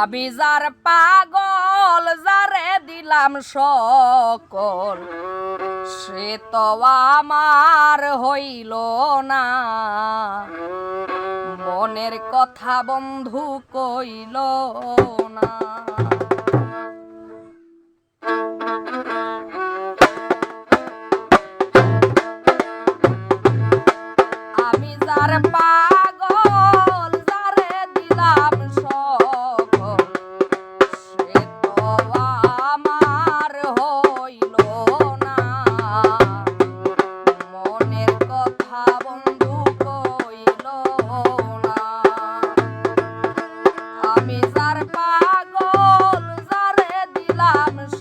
আমি যার পাগল যারে দিলাম সকল। সে তো আমার হইল না। মনের কথা বন্ধু কইল না।